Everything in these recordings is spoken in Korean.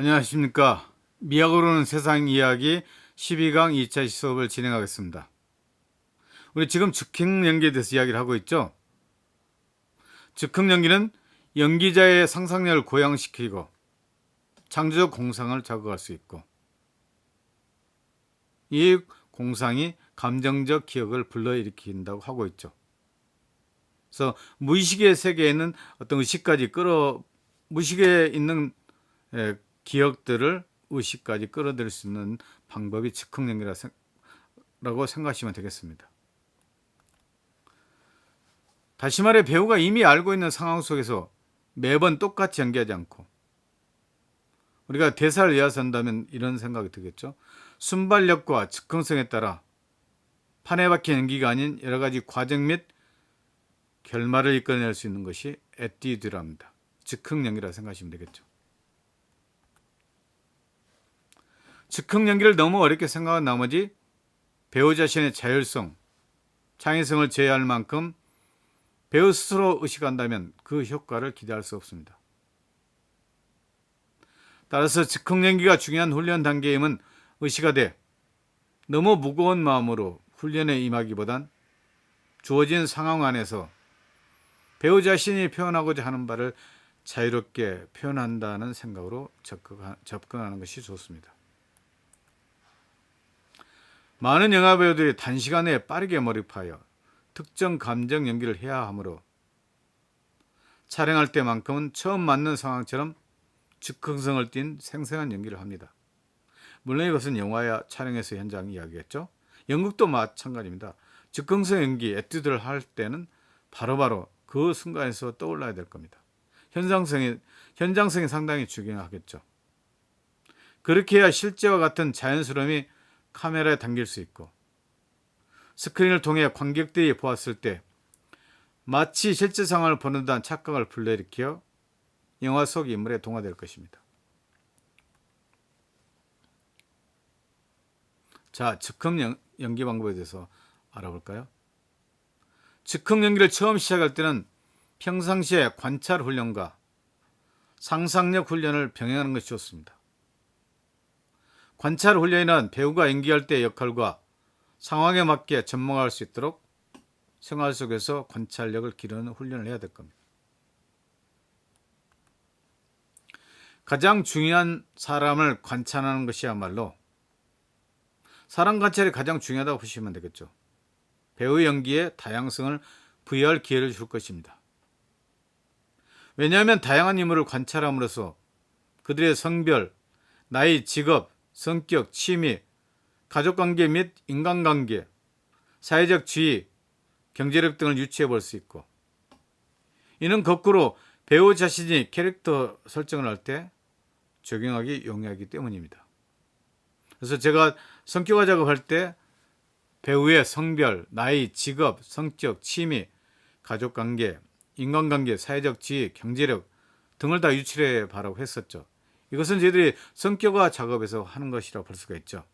안녕하십니까. 미학으로는 세상 이야기 12강 2차 수업을 진행하겠습니다. 우리 지금 즉흥 연기에 대해서 이야기를 하고 있죠. 즉흥 연기는 연기자의 상상력을 고양시키고 창조적 공상을 자극할 수 있고 이 공상이 감정적 기억을 불러일으킨다고 하고 있죠. 그래서 무의식의 세계에는 어떤 의식까지 끌어 무의식에 있는 예, 기억들을 의식까지 끌어들일 수 있는 방법이 즉흥 연기라고 생각하시면 되겠습니다. 다시 말해 배우가 이미 알고 있는 상황 속에서 매번 똑같이 연기하지 않고 우리가 대사를 이어선다면 이런 생각이 들겠죠. 순발력과 즉흥성에 따라 판에 박힌 연기가 아닌 여러 가지 과정 및 결말을 이끌어낼 수 있는 것이 에뛰드랍니다. 즉흥 연기라 생각하시면 되겠죠. 즉흥 연기를 너무 어렵게 생각한 나머지 배우 자신의 자율성, 창의성을 제어할 만큼 배우 스스로 의식한다면 그 효과를 기대할 수 없습니다. 따라서 즉흥 연기가 중요한 훈련 단계임은 의식하되 너무 무거운 마음으로 훈련에 임하기보단 주어진 상황 안에서 배우 자신이 표현하고자 하는 바를 자유롭게 표현한다는 생각으로 접근하는 것이 좋습니다. 많은 영화 배우들이 단시간에 빠르게 몰입하여 특정 감정 연기를 해야 하므로 촬영할 때만큼은 처음 맞는 상황처럼 즉흥성을 띤 생생한 연기를 합니다. 물론 이것은 영화 촬영에서 현장 이야기겠죠. 연극도 마찬가지입니다. 즉흥성 연기, 에튜드를 할 때는 바로 바로 그 순간에서 떠올라야 될 겁니다. 현장성이, 현장성이 상당히 중요하겠죠. 그렇게 해야 실제와 같은 자연스러움이 카메라에 담길 수 있고 스크린을 통해 관객들이 보았을 때 마치 실제 상황을 보는 듯한 착각을 불러일으켜 영화 속 인물에 동화될 것입니다. 자, 즉흥 연 기 방법에 대해서 알아볼까요? 즉흥 연기를 처음 시작할 때는 평상시에 관찰 훈련과 상상력 훈련을 병행하는 것이 좋습니다. 관찰 훈련이란 배우가 연기할 때의 역할과 상황에 맞게 전망할 수 있도록 생활 속에서 관찰력을 기르는 훈련을 해야 될 겁니다. 가장 중요한 사람을 관찰하는 것이야말로 사람 관찰이 가장 중요하다고 보시면 되겠죠. 배우 연기에 다양성을 부여할 기회를 줄 것입니다. 왜냐하면 다양한 인물을 관찰함으로써 그들의 성별, 나이, 직업, 성격, 취미, 가족관계 및 인간관계, 사회적 지위, 경제력 등을 유추해 볼 수 있고 이는 거꾸로 배우 자신이 캐릭터 설정을 할 때 적용하기 용이하기 때문입니다. 그래서 제가 성격화 작업할 때 배우의 성별, 나이, 직업, 성격, 취미, 가족관계, 인간관계, 사회적 지위, 경제력 등을 다 유출해 봐라고 했었죠. 이것은 저희들이 성격화 작업에서 하는 것이라고 볼 수가 있죠.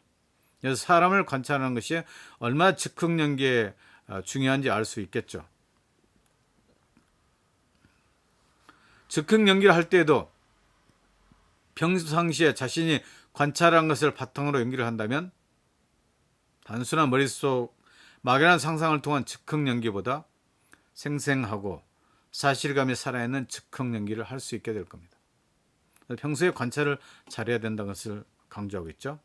그래서 사람을 관찰하는 것이 얼마나 즉흥 연기에 어, 중요한지 알 수 있겠죠. 즉흥 연기를 할 때에도 평상시에 자신이 관찰한 것을 바탕으로 연기를 한다면 단순한 머릿속 막연한 상상을 통한 즉흥 연기보다 생생하고 사실감이 살아있는 즉흥 연기를 할 수 있게 될 겁니다. 평소에 관찰을 잘해야 된다는 것을 강조하고 있죠.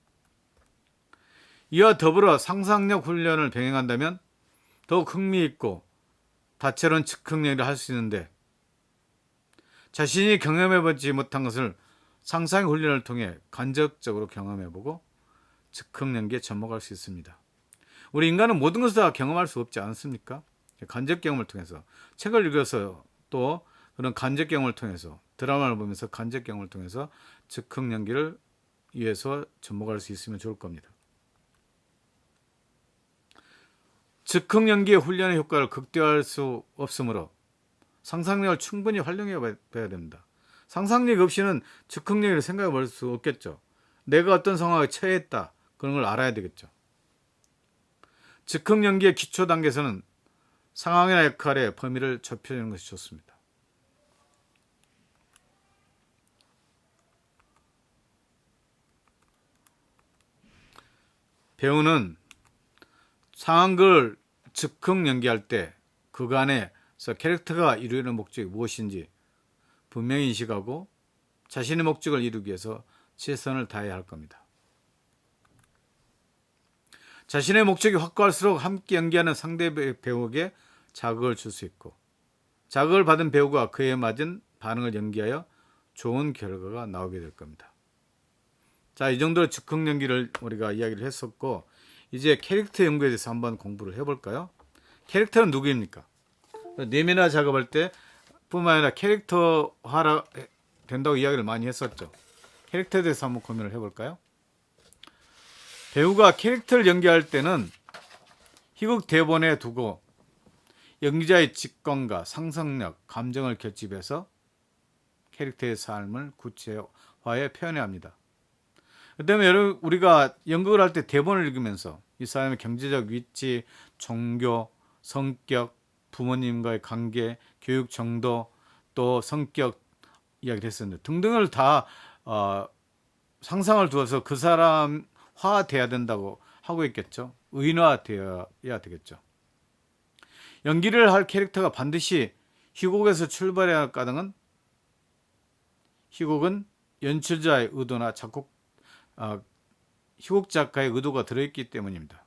이와 더불어 상상력 훈련을 병행한다면 더욱 흥미있고 다채로운 즉흥 연기를 할수 있는데 자신이 경험해보지 못한 것을 상상 훈련을 통해 간접적으로 경험해보고 즉흥 연기에 접목할 수 있습니다. 우리 인간은 모든 것을 다 경험할 수 없지 않습니까? 간접 경험을 통해서 책을 읽어서 또 그런 간접 경험을 통해서 드라마를 보면서 간접 경험을 통해서 즉흥 연기를 위해서 접목할 수 있으면 좋을 겁니다. 즉흥 연기의 훈련의 효과를 극대화할 수 없으므로 상상력을 충분히 활용해 봐야 됩니다. 상상력 없이는 즉흥 연기를 생각해 볼 수 없겠죠. 내가 어떤 상황에 처했다. 그런 걸 알아야 되겠죠. 즉흥 연기의 기초 단계에서는 상황이나 역할의 범위를 좁혀주는 것이 좋습니다. 배우는 상황극을 즉흥 연기할 때 그간에서 캐릭터가 이루는 목적이 무엇인지 분명히 인식하고 자신의 목적을 이루기 위해서 최선을 다해야 할 겁니다. 자신의 목적이 확고할수록 함께 연기하는 상대 배- 배우에게 자극을 줄 수 있고 자극을 받은 배우가 그에 맞은 반응을 연기하여 좋은 결과가 나오게 될 겁니다. 자, 이 정도로 즉흥 연기를 우리가 이야기를 했었고 이제 캐릭터 연구에 대해서 한번 공부를 해볼까요? 캐릭터는 누구입니까? 내면화 작업할 때 뿐만 아니라 캐릭터화라 된다고 이야기를 많이 했었죠. 캐릭터에 대해서 한번 고민을 해볼까요? 배우가 캐릭터를 연기할 때는 희극 대본에 두고 연기자의 직관과 상상력, 감정을 결집해서 캐릭터의 삶을 구체화해 표현해야 합니다. 그다음에 여러분 우리가 연극을 할 때 대본을 읽으면서 이 사람의 경제적 위치, 종교, 성격, 부모님과의 관계, 교육 정도, 또 성격 이야기를 했었는데 등등을 다 어, 상상을 두어서 그 사람화 돼야 된다고 하고 있겠죠. 의인화 되어야 되겠죠. 연기를 할 캐릭터가 반드시 희곡에서 출발해야 할 까닭은 희곡은 연출자의 의도나 작곡 아, 희곡 작가의 의도가 들어있기 때문입니다.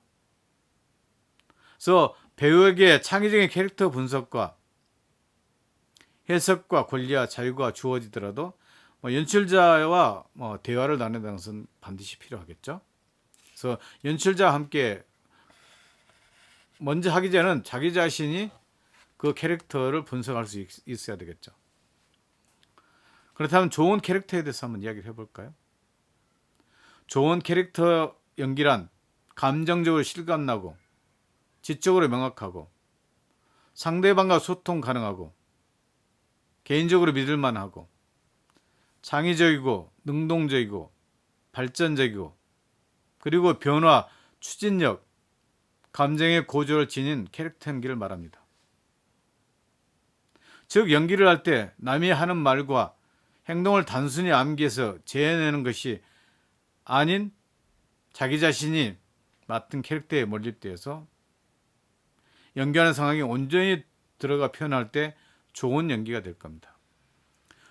그래서 배우에게 창의적인 캐릭터 분석과 해석과 권리와 자유가 주어지더라도 뭐 연출자와 뭐 대화를 나눈다는 것은 반드시 필요하겠죠. 그래서 연출자와 함께 먼저 하기 전에는 자기 자신이 그 캐릭터를 분석할 수 있, 있어야 되겠죠. 그렇다면 좋은 캐릭터에 대해서 한번 이야기를 해볼까요? 좋은 캐릭터 연기란 감정적으로 실감나고 지적으로 명확하고 상대방과 소통 가능하고 개인적으로 믿을만하고 창의적이고 능동적이고 발전적이고 그리고 변화, 추진력, 감정의 고조를 지닌 캐릭터 연기를 말합니다. 즉 연기를 할 때 남이 하는 말과 행동을 단순히 암기해서 재해내는 것이 아닌 자기 자신이 맡은 캐릭터에 몰입되어서 연기하는 상황이 온전히 들어가 표현할 때 좋은 연기가 될 겁니다.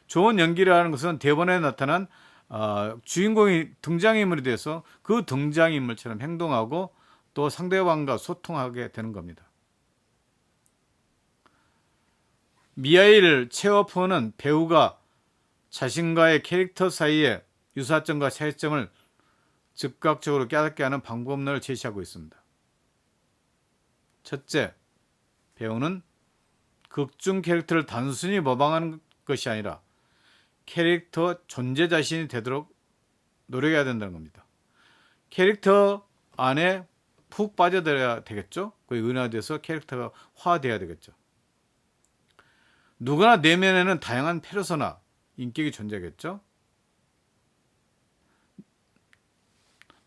좋은 연기라는 것은 대본에 나타난 어, 주인공이 등장인물이 돼서 그 등장인물처럼 행동하고 또 상대방과 소통하게 되는 겁니다. 미하일 체워프는 배우가 자신과의 캐릭터 사이의 유사점과 차이점을 즉각적으로 깨닫게 하는 방법론을 제시하고 있습니다. 첫째, 배우는 극중 캐릭터를 단순히 모방하는 것이 아니라 캐릭터 존재 자신이 되도록 노력해야 된다는 겁니다. 캐릭터 안에 푹 빠져들어야 되겠죠? 그 은화돼서 캐릭터가 화돼야 되겠죠. 누구나 내면에는 다양한 페르소나, 인격이 존재하겠죠?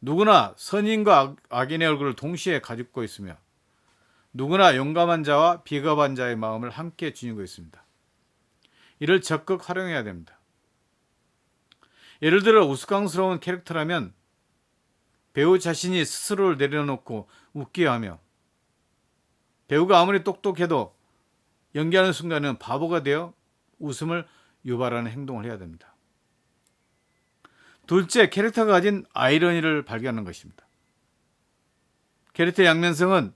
누구나 선인과 악, 악인의 얼굴을 동시에 가지고 있으며 누구나 용감한 자와 비겁한 자의 마음을 함께 지니고 있습니다. 이를 적극 활용해야 됩니다. 예를 들어 우스꽝스러운 캐릭터라면 배우 자신이 스스로를 내려놓고 웃게 하며 배우가 아무리 똑똑해도 연기하는 순간은 바보가 되어 웃음을 유발하는 행동을 해야 됩니다. 둘째, 캐릭터가 가진 아이러니를 발견하는 것입니다. 캐릭터의 양면성은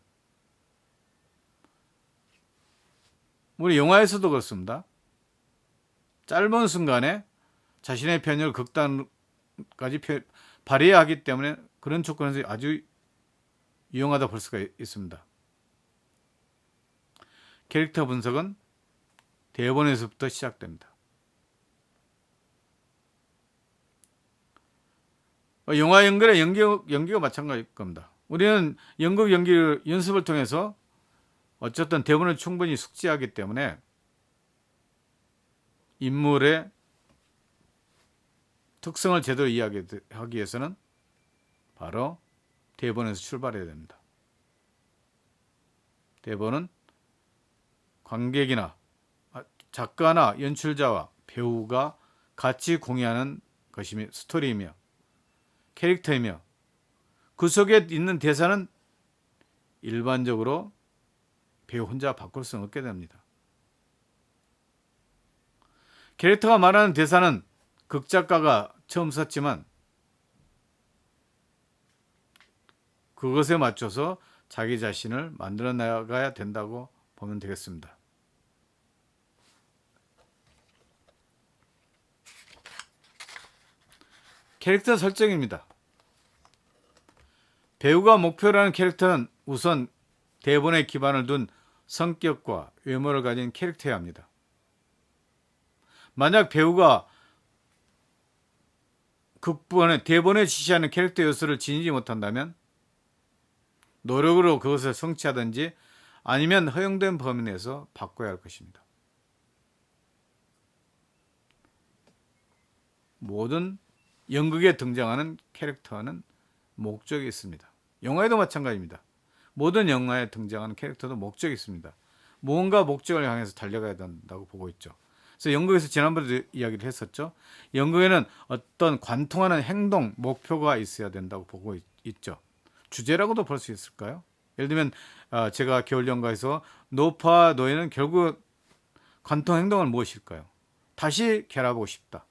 우리 영화에서도 그렇습니다. 짧은 순간에 자신의 편을 극단까지 발휘해야 하기 때문에 그런 조건에서 아주 유용하다 볼 수가 있습니다. 캐릭터 분석은 대본에서부터 시작됩니다. 영화 연결의 연기, 연기가 마찬가지일 겁니다. 우리는 연극 연기 연습을 통해서 어쨌든 대본을 충분히 숙지하기 때문에 인물의 특성을 제대로 이야기하기 위해서는 바로 대본에서 출발해야 됩니다. 대본은 관객이나 아, 작가나 연출자와 배우가 같이 공유하는 것이며 스토리이며 캐릭터이며 그 속에 있는 대사는 일반적으로 배우 혼자 바꿀 수 없게 됩니다. 캐릭터가 말하는 대사는 극작가가 처음 썼지만 그것에 맞춰서 자기 자신을 만들어 나가야 된다고 보면 되겠습니다. 캐릭터 설정입니다. 배우가 목표라는 캐릭터는 우선 대본에 기반을 둔 성격과 외모를 가진 캐릭터여야 합니다. 만약 배우가 극본에 대본에 지시하는 캐릭터 요소를 지니지 못한다면 노력으로 그것을 성취하든지 아니면 허용된 범위 내에서 바꿔야 할 것입니다. 모든 연극에 등장하는 캐릭터는 목적이 있습니다. 영화에도 마찬가지입니다. 모든 영화에 등장하는 캐릭터도 목적이 있습니다. 무언가 목적을 향해서 달려가야 된다고 보고 있죠. 그래서 연극에서 지난번에도 이야기를 했었죠. 연극에는 어떤 관통하는 행동, 목표가 있어야 된다고 보고 있, 죠 주제라고도 볼 수 있을까요? 예를 들면 어, 제가 겨울 연가에서 노파와 노예는 결국 관통 행동은 무엇일까요? 다시 결합하고 싶다.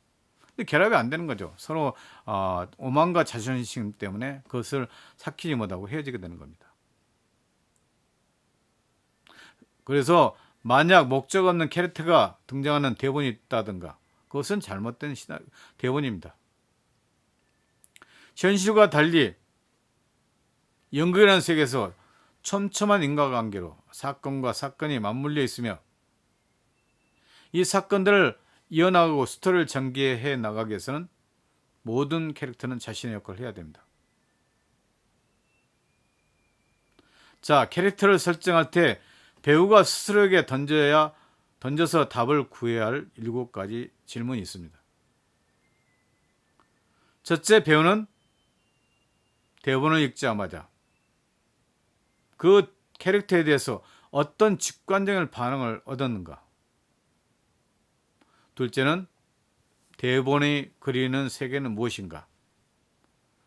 근데 결합이 안 되는 거죠. 서로 어, 오만과 자존심 때문에 그것을 삭히지 못하고 헤어지게 되는 겁니다. 그래서 만약 목적 없는 캐릭터가 등장하는 대본이 있다든가 그것은 잘못된 시나, 대본입니다. 현실과 달리 연극이라는 세계에서 촘촘한 인과관계로 사건과 사건이 맞물려 있으며 이 사건들을 이어나가고 스토리를 전개해 나가기 위해서는 모든 캐릭터는 자신의 역할을 해야 됩니다. 자, 캐릭터를 설정할 때 배우가 스스로에게 던져야 던져서 답을 구해야 할 일곱 가지 질문이 있습니다. 첫째, 배우는 대본을 읽자마자 그 캐릭터에 대해서 어떤 직관적인 반응을 얻었는가? 둘째는 대본이 그리는 세계는 무엇인가?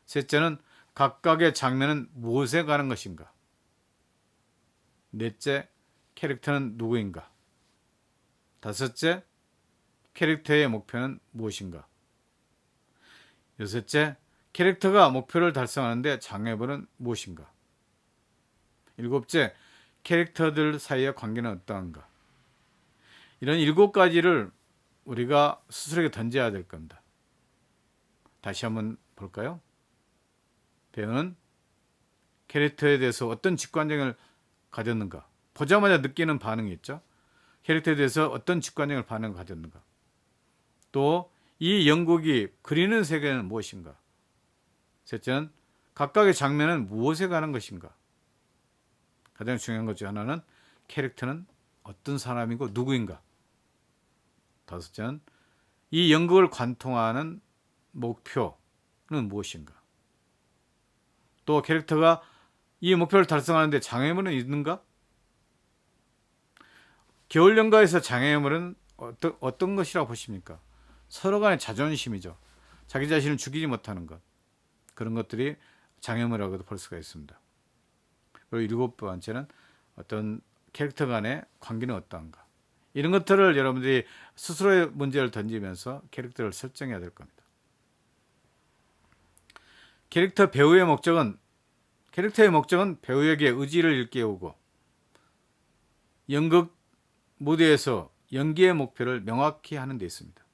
셋째는 각각의 장면은 무엇에 가는 것인가? 넷째, 캐릭터는 누구인가? 다섯째, 캐릭터의 목표는 무엇인가? 여섯째, 캐릭터가 목표를 달성하는데 장애물은 무엇인가? 일곱째, 캐릭터들 사이의 관계는 어떠한가? 이런 일곱 가지를 우리가 스스로에게 던져야 될 겁니다. 다시 한번 볼까요? 배우는 캐릭터에 대해서 어떤 직관적을 가졌는가? 보자마자 느끼는 반응이 있죠. 캐릭터에 대해서 어떤 직관적인 반응을 가졌는가. 또이 영국이 그리는 세계는 무엇인가. 셋째는 각각의 장면은 무엇에 가는 것인가. 가장 중요한 것 중 하나는 캐릭터는 어떤 사람이고 누구인가. 다섯째는 이 연극을 관통하는 목표는 무엇인가. 또 캐릭터가 이 목표를 달성하는데 장애물은 있는가? 겨울 연가에서 장애물은 어떤, 어떤 것이라고 보십니까? 서로 간의 자존심이죠. 자기 자신을 죽이지 못하는 것. 그런 것들이 장애물이라고도 볼 수가 있습니다. 그리고 일곱 번째는 어떤 캐릭터 간의 관계는 어떠한가. 이런 것들을 여러분들이 스스로의 문제를 던지면서 캐릭터를 설정해야 될 겁니다. 캐릭터 배우의 목적은 캐릭터의 목적은 배우에게 의지를 일깨우고 연극 무대에서 연기의 목표를 명확히 하는 데 있습니다.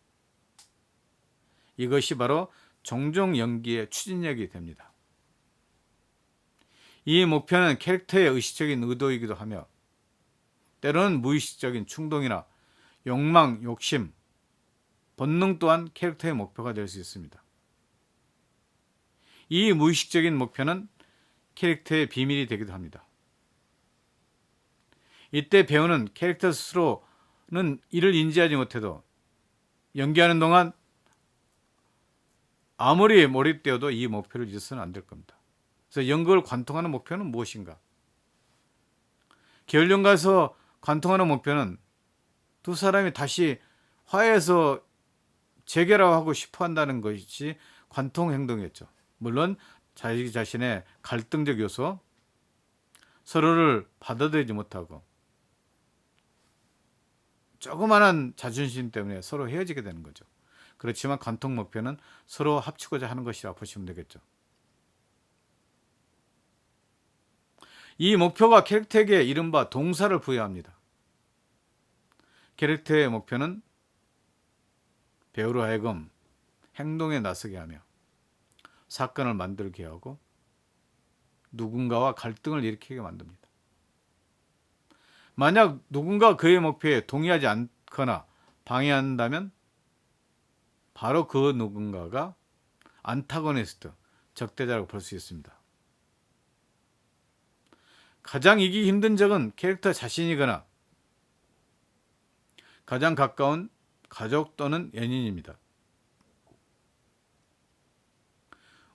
이것이 바로 종종 연기의 추진력이 됩니다. 이 목표는 캐릭터의 의식적인 의도이기도 하며 때로는 무의식적인 충동이나 욕망, 욕심, 본능 또한 캐릭터의 목표가 될 수 있습니다. 이 무의식적인 목표는 캐릭터의 비밀이 되기도 합니다. 이때 배우는 캐릭터 스스로는 이를 인지하지 못해도 연기하는 동안 아무리 몰입되어도 이 목표를 잊어서는 안 될 겁니다. 그래서 연극을 관통하는 목표는 무엇인가? 계열연가에서 관통하는 목표는 두 사람이 다시 화해해서 재결합하고 싶어 한다는 것이 관통 행동이었죠. 물론 자기 자신의 갈등적 요소, 서로를 받아들이지 못하고 조그마한 자존심 때문에 서로 헤어지게 되는 거죠. 그렇지만 관통 목표는 서로 합치고자 하는 것이라 보시면 되겠죠. 이 목표가 캐릭터에게 이른바 동사를 부여합니다. 캐릭터의 목표는 배우로 하여금 행동에 나서게 하며 사건을 만들게 하고 누군가와 갈등을 일으키게 만듭니다. 만약 누군가 그의 목표에 동의하지 않거나 방해한다면 바로 그 누군가가 안타고니스트, 적대자라고 볼 수 있습니다. 가장 이기기 힘든 적은 캐릭터 자신이거나 가장 가까운 가족 또는 연인입니다.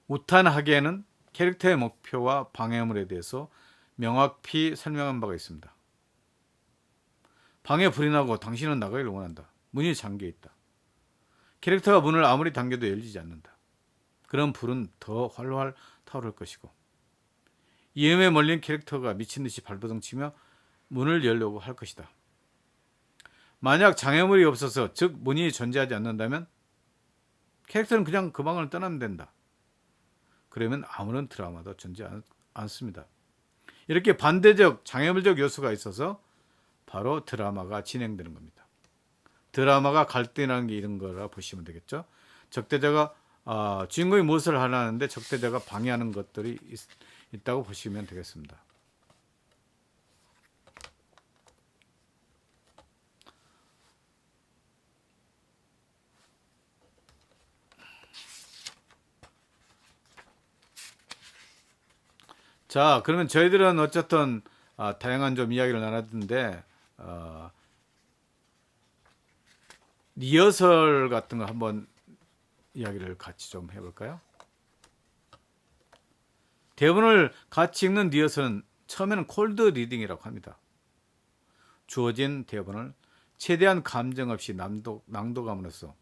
우탄하게는 캐릭터의 목표와 방해물에 대해서 명확히 설명한 바가 있습니다. 방에 불이 나고 당신은 나가기를 원한다. 문이 잠겨 있다. 캐릭터가 문을 아무리 당겨도 열리지 않는다. 그런 불은 더 활활 타오를 것이고 위험에 몰린 캐릭터가 미친 듯이 발버둥 치며 문을 열려고 할 것이다. 만약 장애물이 없어서 즉 문이 존재하지 않는다면 캐릭터는 그냥 그 방을 떠나면 된다. 그러면 아무런 드라마도 존재하지 않습니다. 이렇게 반대적 장애물적 요소가 있어서 바로 드라마가 진행되는 겁니다. 드라마가 갈등이라는 게 이런 거라 보시면 되겠죠. 적대자가 아, 주인공이 무엇을 하려는데 적대자가 방해하는 것들이 있, 있다고 보시면 되겠습니다. 자, 그러면 저희들은 어쨌든 아, 다양한 좀 이야기를 나눴는데 어, 리허설 같은 거 한번 이야기를 같이 좀 해볼까요? 대본을 같이 읽는 리허설은 처음에는 콜드 리딩이라고 합니다. 주어진 대본을 최대한 감정 없이 낭독, 낭독함으로써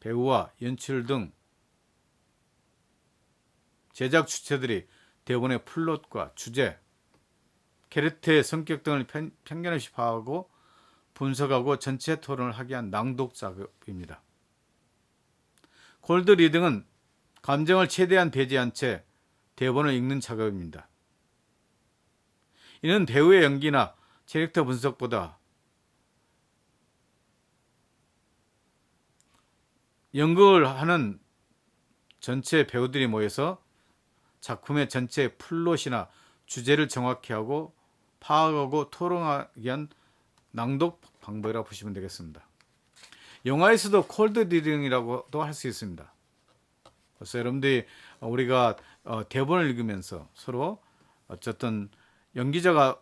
배우와 연출 등 제작 주체들이 대본의 플롯과 주제, 캐릭터의 성격 등을 편, 편견 없이 파악하고 분석하고 전체 토론을 하기 위한 낭독 작업입니다. 콜드 리딩은 감정을 최대한 배제한 채 대본을 읽는 작업입니다. 이는 배우의 연기나 캐릭터 분석보다 연극을 하는 전체 배우들이 모여서 작품의 전체 플롯이나 주제를 정확히 하고 파악하고 토론하기 위한 낭독 방법이라고 보시면 되겠습니다. 영화에서도 콜드 리딩이라고도 할 수 있습니다. 그래서 여러분들이 우리가 어, 대본을 읽으면서 서로 어쨌든 연기자가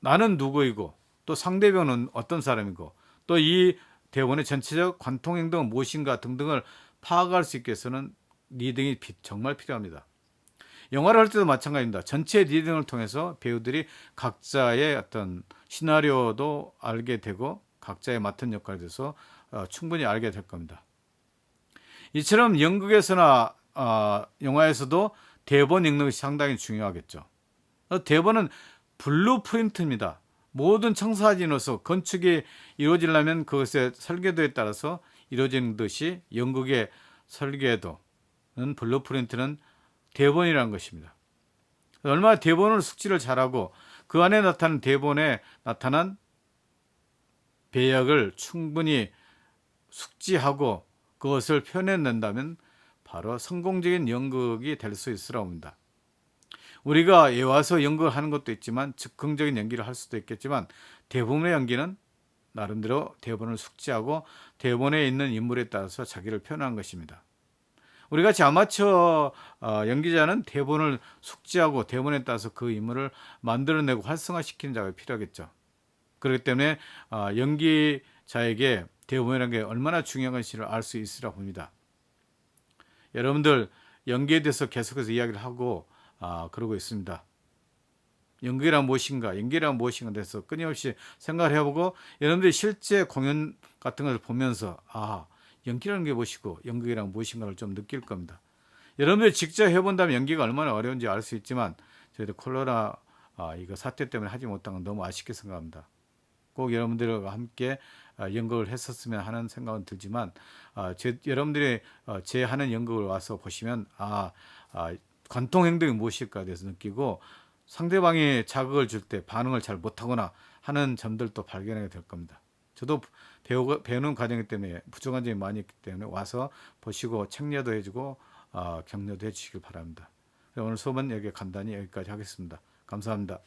나는 누구이고 또 상대방은 어떤 사람이고 또 이 대본의 전체적 관통 행동은 무엇인가 등등을 파악할 수 있게 해서는 리딩이 정말 필요합니다. 영화를 할 때도 마찬가지입니다. 전체 리딩을 통해서 배우들이 각자의 어떤 시나리오도 알게 되고 각자의 맡은 역할에 대해서 어, 충분히 알게 될 겁니다. 이처럼 연극에서나 어, 영화에서도 대본 읽는 것이 상당히 중요하겠죠. 어, 대본은 블루프린트입니다. 모든 청사진으로서 건축이 이루어지려면 그것의 설계도에 따라서 이루어지는 듯이 연극의 설계도는 블루프린트는 대본이라는 것입니다. 얼마나 대본을 숙지를 잘하고 그 안에 나타난 대본에 나타난 배역을 충분히 숙지하고 그것을 표현해낸다면 바로 성공적인 연극이 될 수 있으라 봅니다. 우리가 예 와서 연극을 하는 것도 있지만 즉흥적인 연기를 할 수도 있겠지만 대부분의 연기는 나름대로 대본을 숙지하고 대본에 있는 인물에 따라서 자기를 표현한 것입니다. 우리 같이 아마추어 어, 연기자는 대본을 숙지하고 대본에 따라서 그 인물을 만들어내고 활성화시키는 작업이 필요하겠죠. 그렇기 때문에 어, 연기자에게 대본이라는 게 얼마나 중요한 것인지를 알 수 있으라 봅니다. 여러분들 연기에 대해서 계속해서 이야기를 하고 아, 그러고 있습니다. 연기란 무엇인가, 연기란 무엇인가 돼서 끊임없이 생각을 해보고 여러분들이 실제 공연 같은 것을 보면서 아 연기라는 게 무엇이고 연극이란 무엇인가를 좀 느낄 겁니다. 여러분들 직접 해본다면 연기가 얼마나 어려운지 알 수 있지만 저희도 콜로나 아, 이거 사태 때문에 하지 못한 건 너무 아쉽게 생각합니다. 꼭 여러분들과 함께 아, 연극을 했었으면 하는 생각은 들지만 아, 제, 여러분들이 어, 제 하는 연극을 와서 보시면 아, 아 관통 행동이 무엇일까에 대해서 느끼고 상대방이 자극을 줄 때 반응을 잘 못하거나 하는 점들도 발견하게 될 겁니다. 저도 배우, 배우는 과정이기 때문에 부족한 점이 많이 있기 때문에 와서 보시고 책려도 해주고 아, 격려도 해주시길 바랍니다. 오늘 수업은 여기 간단히 여기까지 하겠습니다. 감사합니다.